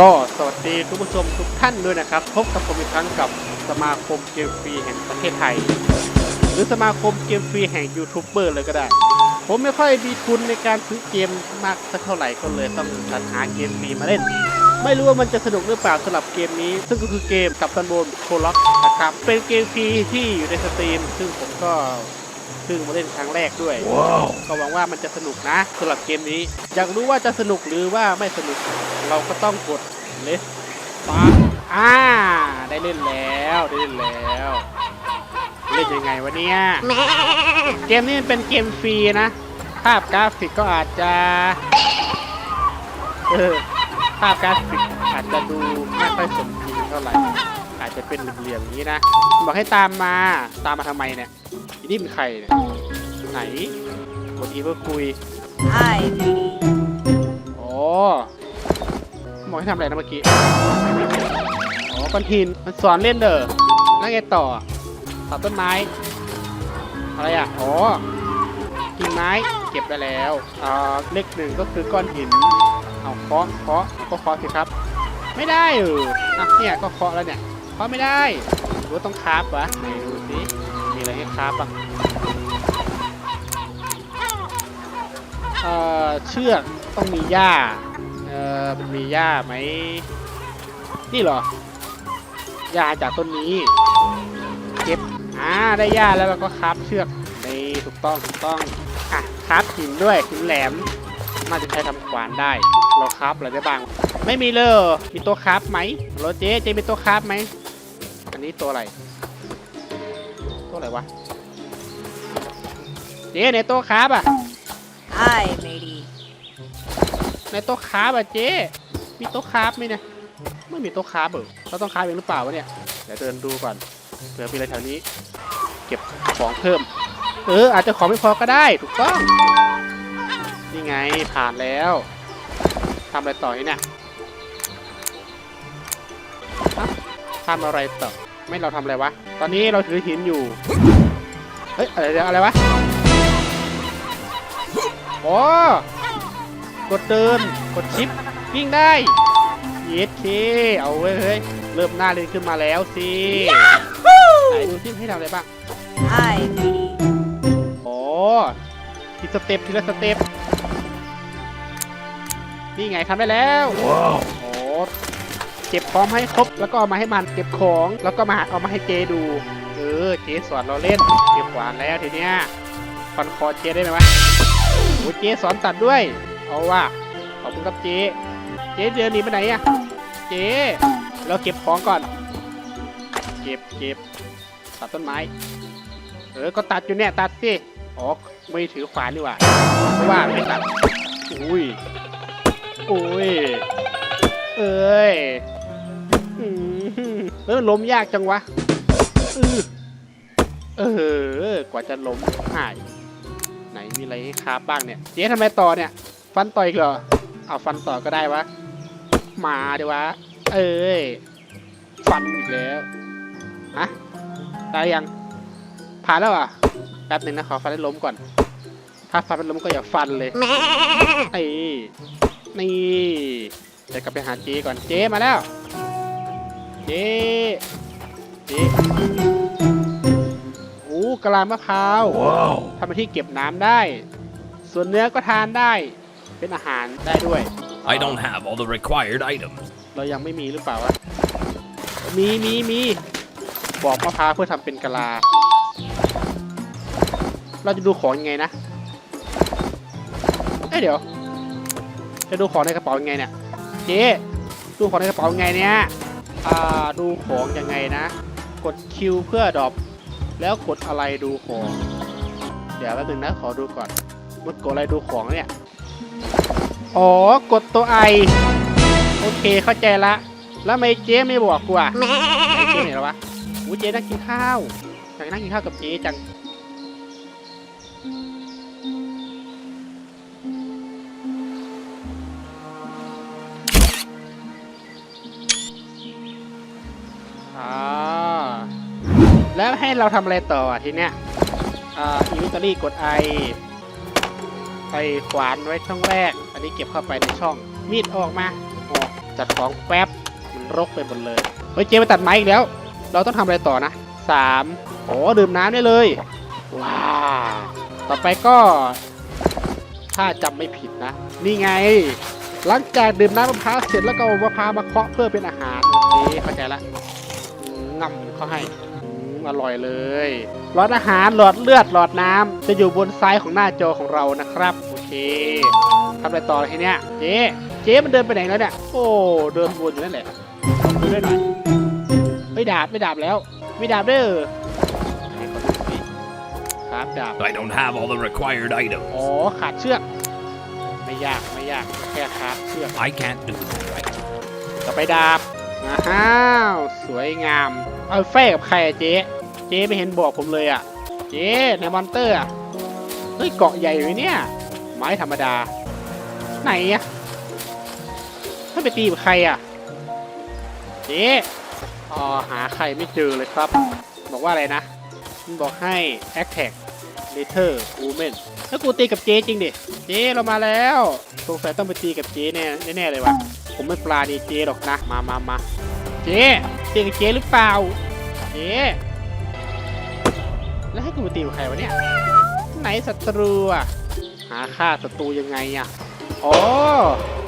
ก็สวัสดีทุกผู้ชมทุกท่านด้วยนะครับ พบกับผมอีกครั้งกับสมาคมเกมฟรีแห่งประเทศไทย หรือสมาคมเกมฟรีแห่งยูทูบเบอร์เลยก็ได้ ผมไม่ค่อยมีทุนในการซื้อเกมมากสักเท่าไหร่ก็เลยต้องสรรหาเกมฟรีมาเล่น ไม่รู้ว่ามันจะสนุกหรือเปล่าสำหรับเกมนี้ ซึ่งก็คือเกมกับตันโบนโคล็อกนะครับเป็นเกมฟรีที่อยู่ในสตรีม ซึ่งผมก็ เพิ่งมาเล่นครั้งแรกด้วยก็หวังว่ามันจะสนุกนะสำหรับเกมนี้ อยากรู้ว่าจะสนุกหรือว่าไม่สนุก เราก็ต้องกดเลสปาอ่า ได้เล่นแล้วได้เล่นแล้วเล่นยังไงวะเนี่ยเกมนี้มันเป็นเกมฟรีนะ ภาพกราฟิกก็อาจจะเออภาพกราฟิกอาจจะดูไม่ค่อยสมจริงเท่าไหร่อาจจะเป็นเหลี่ยมๆอย่างนี้นะ บอกให้ตามมาตามมาทำไมเนี่ย อีนี่เป็นใครเนี่ยไหนกดอีเพื่อคุย Hi, Moody. โอ้บอกให้ทำอะไรนะเมื่อกี้ อ๋อก้อนหินมันสอนเล่นเด้อแล้วไงต่อตัดต้นไม้ อะไรอะ อ๋อกิ่งไม้เก็บได้แล้วอ่าเลขหนึ่งก็คือก้อนหิน เอาเคาะเคาะก็เคาะสิครับ ไม่ได้เอออะเนี่ยก็เคาะแล้วเนี่ยเคาะไม่ได้หรือว่าต้องคราฟวะไหนดูสิ มีอะไรให้คราฟบ้างเอ่อเชือกต้องมีหญ้า เอ่อมันมีหญ้าไหม นี่เหรอ หญ้าจากต้นนี้ เก็บ อ่า ได้หญ้าแล้วเราก็คราฟเชือกนี่ถูกต้องถูกต้อง อะคราฟหินด้วยหินแหลมน่าจะใช้ทำขวานได้ เราคราฟอะไรได้บ้าง ไม่มีเลย มีตัวคราฟไหมโรเจ๊เจมีตัวคราฟไหม อันนี้ตัวอะไร ตัวอะไรวะ เจ๊ในตัวคราฟอะ Hi, matey. ในโต๊ะคราฟอะเจ๊มีโต๊ะคราฟไหมเนี่ย ไม่มีโต๊ะคราฟเออเราต้องคราฟเองหรือเปล่าวะเนี่ย เดี๋ยวเดินดูก่อน เผื่อมีอะไรแถวนี้ เก็บของเพิ่ม เออ อาจจะของไม่พอก็ได้ ถูกต้อง นี่ไงผ่านแล้วทำอะไรต่อเนี่ยฮะทำอะไรต่อ ไม่เราทำอะไรวะ ตอนนี้เราถือหินอยู่ เฮ้ย อะไรอะไรวะโอ้กดเดิน กดชิปวิ่งได้เยสเค เอาเว้ยเฮ้ย เริ่มหน้าเล่นขึ้นมาแล้วสิไหนดูซิให้ทำอะไรบ้าง Hi, Moody. โอ้ทีสเต็ปทีละสเต็ปนี่ไงทำได้แล้วโอ้ เก็บของให้ครบ แล้วก็เอามาให้มันเก็บของ แล้วก็มาเอามาให้เจดู เออ เจสอนเราเล่น เก็บหวานแล้วทีเนี้ยฟันคอเจได้ไหมวะโอ้เจสอนตัดด้วย เอาว่ะขอบคุณครับเจ เจเดินหนีไปไหนอะเจ เราเก็บของก่อน เก็บเก็บตัดต้นไม้ เออ ก็ตัดอยู่เนี่ยตัดสิอ๋อไม่ถือขวานดีกว่าเพราะว่าไม่ตัด อุ้ย อุ้ย เอ้ย เออล้มยากจังวะเออเออ กว่าจะล้มหาย ไหนมีอะไรให้คราบบ้างเนี่ย เจ๊ทำไมต่อเนี่ย ฟันต่ออีกเหรอ เอาฟันต่อก็ได้วะ มาดีวะ เอ้ย ฟันอีกแล้วฮะได้ยัง ผ่านแล้วอะ แป๊บหนึ่งนะขอฟันให้ล้มก่อน ถ้าฟันไม่ล้มก็อย่าฟันเลยไอ้นี่เดี๋ยวกลับไปหาเจก่อน เจมาแล้ว เจเจโอ้กะลามะพร้าวทำเป็นที่เก็บน้ำได้ ส่วนเนื้อก็ทานได้ เป็นอาหารได้ด้วย I don't have all the required items. เรายังไม่มีหรือเปล่าวะ มีมีมีบอกมะพร้าวเพื่อทำเป็นกะลา เราจะดูของยังไงนะ เอ้ยเดี๋ยว จะดูของในกระเป๋ายังไงเนี่ย เจ๊ดูของในกระเป๋ายังไงเนี่ย อ่าดูของยังไงนะ กดคิวเพื่อดรอปแล้วกดอะไรดูของ เดี๋ยวแป๊บนึงนะขอดูก่อนมันกดอะไรดูของเนี่ย อ๋อ กดตัวไอ โอเคเข้าใจละ แล้วไม่เจ๊ไม่บอกกูอะไอ้เจ๊ไหนแล้ววะอู้เจ๊นั่งกินข้าวอยากนั่งกินข้าวกับเจ๊จัง อ แล้วให้เราทำอะไรต่ออะทีเนี้ยอ่าอิวิตอรี่กดไอไปขวานไว้ช่องแรก อันนี้เก็บเข้าไปในช่อง มีดออกมาออกจัดของแป๊บ มันรกไปหมดเลย เฮ้ยเจไปตัดไม้อีกแล้ว เราต้องทำอะไรต่อนะสามโอ้ดื่มน้ำได้เลย ว้าวต่อไปก็ ถ้าจำไม่ผิดนะ นี่ไง หลังจากดื่มน้ำมะพร้าวเสร็จแล้วก็เอามะพร้าวมาเคาะเพื่อเป็นอาหารนี่เข้าใจละ ง่ำเขาให้อืมอร่อยเลยหลอดอาหารหลอดเลือดหลอดน้ำจะอยู่บนซ้ายของหน้าจอของเรานะครับ โอเคทำอะไรต่อเลยทีเนี้ยเจ๊เจ๊มันเดินไปไหนแล้วเนี่ยโอ้เดินวนอยู่นั่นแหละดูด้วยหน่อยไม่ดาบไม่ดาบแล้วไม่ดาบเด้อไหนขอดูสิครับดาบ I don't have all the required items. อ๋อขาดเชือกไม่ยากไม่ยากแค่ขาดเชือก I can't do that right. ต่อไปดาบ อ้าว สวยงาม เอาแฟกับใครอะเจ๊เจ๊ไม่เห็นบอกผมเลยอะเจ๊ในมอนเตอร์อะเฮ้ยเกาะใหญ่เลยเนี่ย ไม้ธรรมดา ไหนอะไม่ไปตีกับใครอะเจ๊อ๋อหาใครไม่เจอเลยครับ บอกว่าอะไรนะมันบอกให้ attack later woman แล้วกูตีกับเจ๊จริงดิ เจ๊เรามาแล้ว สงสัยต้องไปตีกับเจ๊แน่แน่ๆเลยว่ะ ผมไม่ปลาดีเจหรอกนะ มามามาเจ๊ตีกับเจหรือเปล่า เจ แล้วให้กูไปตีกับใครวะเนี่ย ไหนศัตรูอะ หาฆ่าศัตรูยังไงอะอ๋อ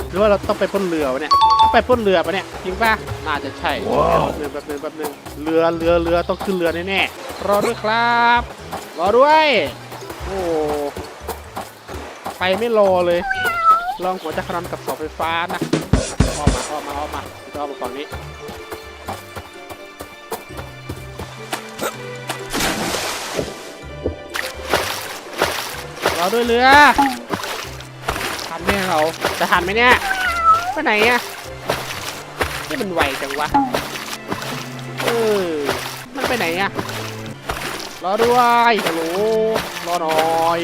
หรือว่าเราต้องไปปล้นเรือวะเนี่ยต้องไปปล้นเรือปะเนี่ยจริงปะน่าจะใช่แป๊บนึงแป๊บนึงแป๊บนึงเรือเรือเรือต้องขึ้นเรือแน่ๆรอด้วยครับ รอด้วยโอ้ไปไม่รอเลย ลองหัวจักรนกับเสาไฟฟ้านะ ออมมาออมมาออมมาอ้อมาฝั่งนี้รอด้วยเรือทันไหมเราจะทันไหมเนี่ยไปไหนอะนี่มันไวจังวะเออมันไปไหนอะรอด้วยฮัลโหลรอหน่อย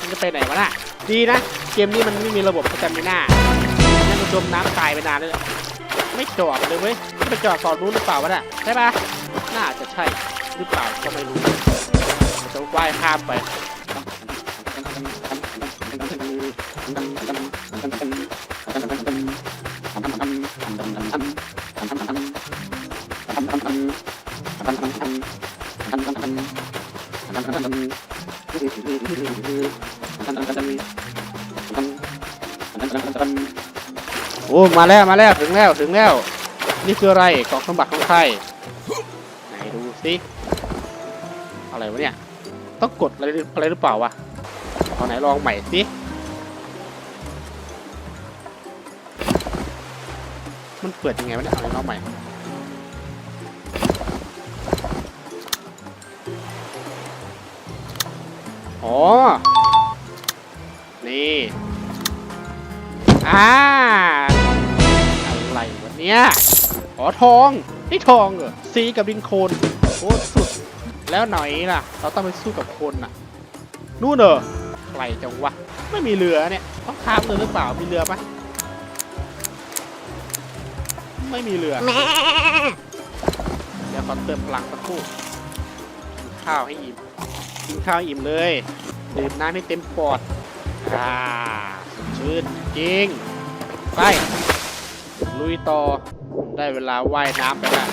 มันจะไปไหนวะน่ะดีนะ เกมนี้มันไม่มีระบบสแตมิน่านั่นก็ จมน้ำตายไปนานเลยไม่จอดเลยเว้ยไม่ไปจอดสอนรู้หรือเปล่าวะน่ะใช่ปะน่าจะใช่หรือเปล่าก็ไม่รู้จะว่ายข้ามไป อ้มาแล้วมาแล้วถึงแล้วถึงแล้ว นี่คืออะไรกล่องสมบัติของใครไหนดูสิอะไรวะเนี่ยต้องกดอะไรอะไรหรือเปล่าวะเอาไหนลองใหม่สิมันเปิดยังไงวะเนี่ยเอาไหนลองใหม่อ๋อ นี่ อ่า เนี่ยอ๋อทองนี่ทองเหรอซีกับดินโคลนโอ้สุด แล้วไหนล่ะ เราต้องไปสู้กับคนน่ะ นู่นเหรอใครจังวะ ไม่มีเรือเนี่ยต้องข้ามเรือหรือเปล่ามีเรือปะไม่มีเรือเดี๋ยวขอเติมพลังสักครู่กินข้าวให้อิ่มกินข้าวอิ่มเลยดื่มน้ำให้เต็มปอดอ่าสดชื่นจริง ไป ลุยต่อ ได้เวลาว่ายน้ำไปแล้ว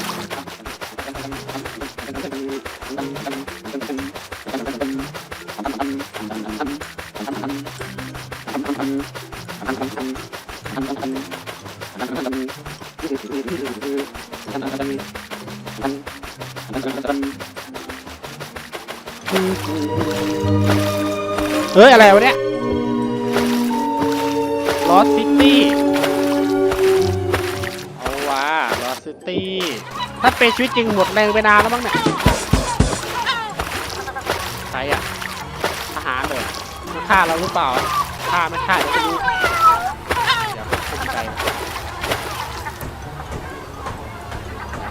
เฮ้ย อะไรวะเนี่ยลอสซิตี้ สซิตี้ถ้าเป็นชีวิตจริงหมดแรงไปนานแล้วมั้งเนี่ยใครอะทหารเลยมันฆ่าเราหรือเปล่าฆ่าไม่ฆ่าเดี๋ยวจะรู้เดี๋ยวเข้าใจไหน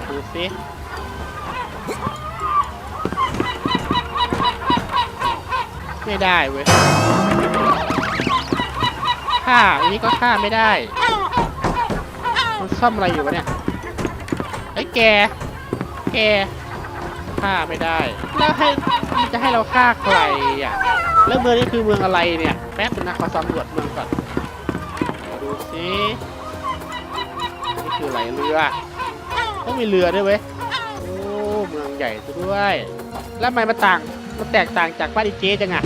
ดูสิไม่ได้เว้ยฆ่าอันนี้ก็ฆ่าไม่ได้มันซ่อมอะไรอยู่วะเนี่ย แก แกฆ่าไม่ได้ แล้วให้จะให้เราฆ่าใครอะแล้วเมืองนี้คือเมืองอะไรเนี่ยแป๊บนึงนะขอสำรวจเมืองก่อนดูสินี่คืออะไรเรือต้องมีเรือด้วยเว้ยโอ้เมืองใหญ่ซะด้วย แล้วทำไมมันต่างมันแตกต่างจากบ้านอีเจจังอะ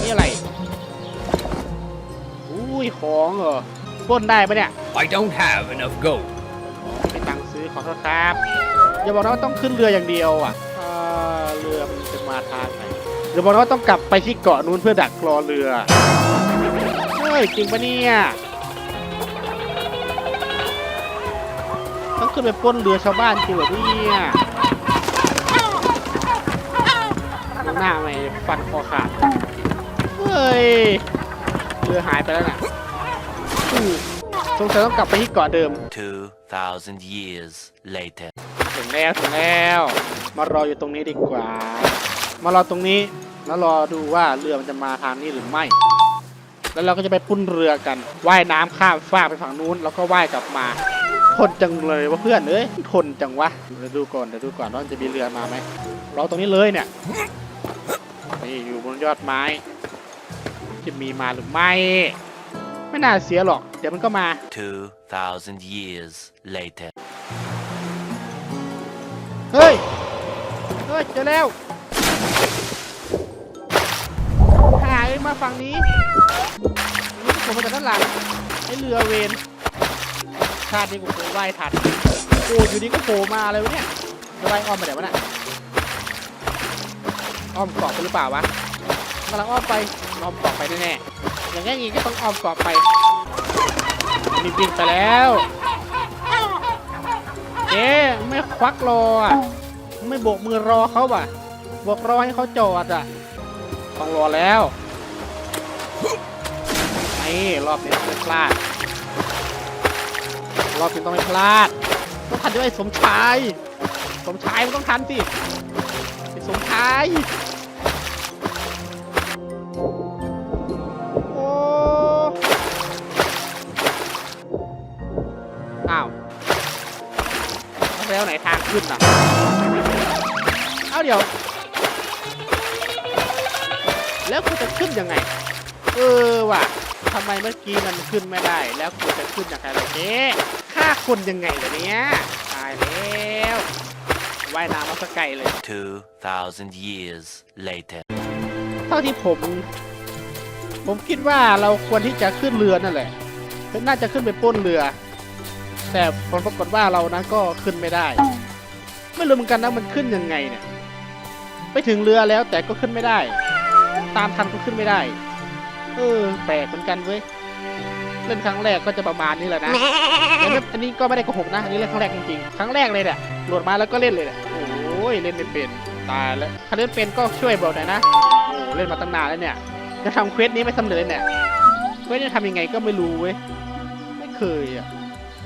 นี่อะไรอุ้ยของเหรอปล้นได้ปะเนี่ย I don't have enough gold. ไม่มีตังค์ซื้อขอโทษครับ อย่าบอกนะว่าต้องขึ้นเรืออย่างเดียวอะเอ่อเรือมันจะมาทางไหนอย่าบอกนะว่าต้องกลับไปที่เกาะนู้นเพื่อดักรอเรือเฮ้ยจริงปะเนี่ยต้องขึ้นไปปล้นเรือชาวบ้านจริงเหรอเนี่ยมองหน้าไหมฟันคอขาดเฮ้ยเรือหายไปแล้วน่ะอู้สงสัยต้องกลับไปที่เกาะเดิม 2,000 years later. ถึงแล้วถึงแล้ว มารออยู่ตรงนี้ดีกว่า มารอตรงนี้แล้วรอดูว่าเรือมันจะมาทางนี้หรือไม่ แล้วเราก็จะไปปุ้นเรือกัน ว่ายน้ำข้ามฟากไปฝั่งนู้น แล้วก็ว่ายกลับมาทนจังเลยว่าเพื่อนเอ้ยทนจังวะเดี๋ยวดูก่อนเดี๋ยวดูก่อนว่ามันจะมีเรือมาไหมรอตรงนี้เลยเนี่ยนี่อยู่บนยอดไม้ จะมีมาหรือไม่ ไม่น่าเสียหรอก เดี๋ยวมันก็มา 2,000 years later. เฮ้ย เฮ้ย เจอแล้ว หายมาฝั่งนี้นี่ผมมาจากด้านหลังไอ้เรือเวนชาตินี้กูเคยว่ายทันโอ้อยู่ดีก็โผล่มาเลยวะเนี่ยจะว่ายอ้อมมาเดี๋ยววะน่ะอ้อมเกาะไปหรือเปล่าวะ กำลังอ้อมไปอ้อมเกาะไปแน่ๆอย่างงี้ก็ต้องอ้อมเกาะไปนี่บินไปแล้วเอ๊ะไม่ควักรออะไม่โบกมือรอเขาป่ะโบอกรอให้เขาจอดอะต้องรอแล้วไอ้รอบนี้ต้องไม่พลาด รอบนี้ต้องไม่พลาดต้องทันด้วยสมชาย สมชายมันต้องทันสิไอ้สมชาย แล้วไหนทางขึ้นอะ เอาเดี๋ยว แล้วกูจะขึ้นยังไง เออว่ะทำไมเมื่อกี้มันขึ้นไม่ได้ แล้วกูจะขึ้นยังไงล่ะเจ๊ฆ่าคนยังไงล่ะเนี่ยตายแล้วว่ายน้ำมาสกไกลเลย 2,000 years later. เท่าที่ผม ผมคิดว่าเราควรที่จะขึ้นเรือนั่นแหละน่าจะขึ้นไปปล้นเรือ แต่ผลปรากฏว่าเรานั้นก็ขึ้นไม่ได้ ไม่รู้เหมือนกันนะมันขึ้นยังไงเนี่ยไปถึงเรือแล้วแต่ก็ขึ้นไม่ได้ ตามทันก็ขึ้นไม่ได้ เออ แปลกเหมือนกันเว้ยเล่นครั้งแรกก็จะประมาณนี้แหละนะแต่ไม่อันนี้ก็ไม่ได้โกหกนะอันนี้เล่นครั้งแรกจริงๆครั้งแรกเลยเนี่ยโหลดมาแล้วก็เล่นเลยเนี่ยโอ้ยเล่นไม่เป็นตายแล้วถ้าเล่นเป็นก็ช่วยบอกหน่อยนะโอ้เล่นมาตั้งนานแล้วเนี่ยจะทำเควสนี้ไม่สำเร็จเลยเนี่ยเควสนี้ทำยังไงก็ไม่รู้เว้ยไม่เคยอะ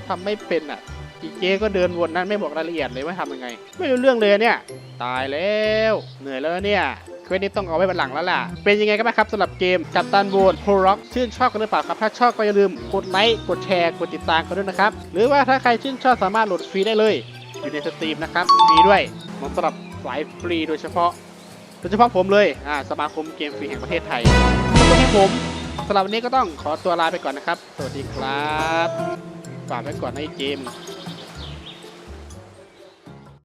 ทำไม่เป็นอะอีเจก็เดินวนนั้นไม่บอกรายละเอียดเลยว่าทำยังไง ไม่รู้เรื่องเลยเนี่ย ตายแล้ว เหนื่อยแล้วเนี่ยเควสนี้ต้องเอาไว้บันหลังแล้วล่ะ เป็นยังไงกันบ้างครับสำหรับเกมกัปตันโบนโฮร็อกชื่นชอบกันหรือเปล่าครับ ถ้าชอบก็อย่าลืมกดไลค์ กดแชร์ กดติดตามกันด้วยนะครับ หรือว่าถ้าใครชื่นชอบสามารถโหลดฟรีได้เลย อยู่ในสตรีมนะครับฟรีด้วยเหมาะสำหรับสายฟรีโดยเฉพาะ โดยเฉพาะผมเลยอ่าสมาคมเกมฟรีแห่งประเทศไทยไม่ใช่ผมสำหรับวันนี้ก็ต้องขอตัวลาไปก่อนนะครับ สวัสดีครับ ฝากไว้ก่อนในเกม